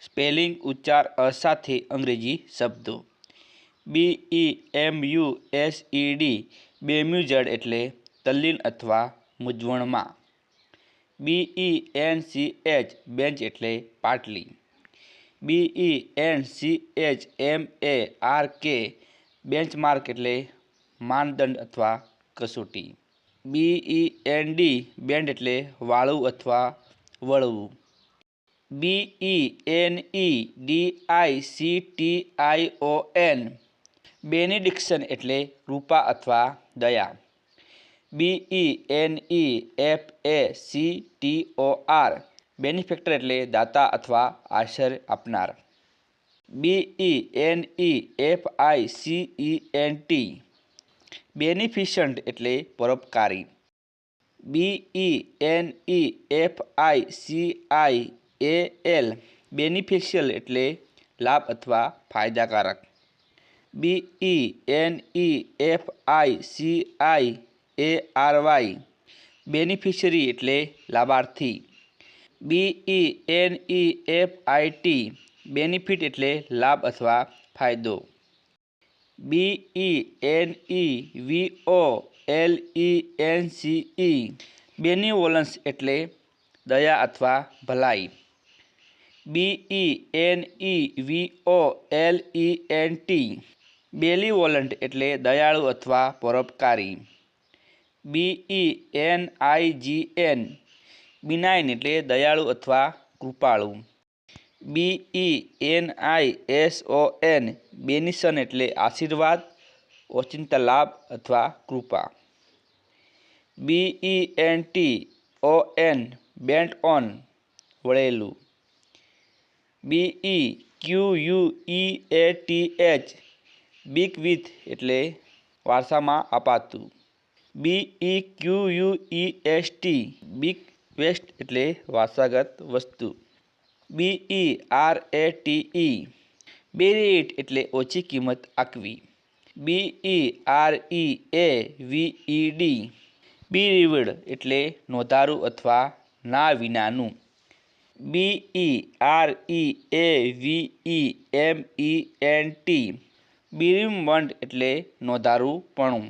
Spelling ઉચ્ચાર અ સાથે અંગ્રેજી શબ્દો. B E M U S E D bemused એટલે તલ્લીન અથવા મૂંઝવણમાં. B E N C H bench એટલે પાટલી. B E N C H M A R K benchmark એટલે માનદંડ અથવા કસોટી. B E N D bend એટલે વાળવું અથવા વળવું. B E N E D I C T I O N benediction એટલે રૂપા અથવા દયા. B E N E F A C T O R benefactor એટલે દાતા અથવા આશ્રય આપનાર. B E N E F I C E N T beneficent એટલે પરોપકારી. B E N E F I C I A L beneficial એટલે લાભ અથવા ફાયદાકારક. B E N E F I C I A R Y beneficiary એટલે લાભાર્થી. B E N E F I T benefit એટલે લાભ અથવા ફાયદો. B E N E V O L E N C E benevolence એટલે દયા અથવા ભલાઈ. B E N E V O L E N T benevolent એટલે દયાળુ અથવા પરોપકારી. B E N I G N benign એટલે દયાળુ અથવા કૃપાળુ. B E N I S O N benison એટલે આશીર્વાદ, ઓચિંતા લાભ અથવા કૃપા. B E N T O N bent on વળેલું. B E Q U E A T H bequeath એટલે વારસામાં અપાતું. B E Q U E S T bequest એટલે વારસાગત વસ્તુ. બી ઈ આર એ ટી ઈ બેરીટ એટલે ઓછી કિંમત આકવી. બી ઇ R E A V E D બીરીવડ એટલે નોંધારું અથવા ના વિનાનું. B E R E A V E M E N T bereavement એટલે નોંધારુંપણું.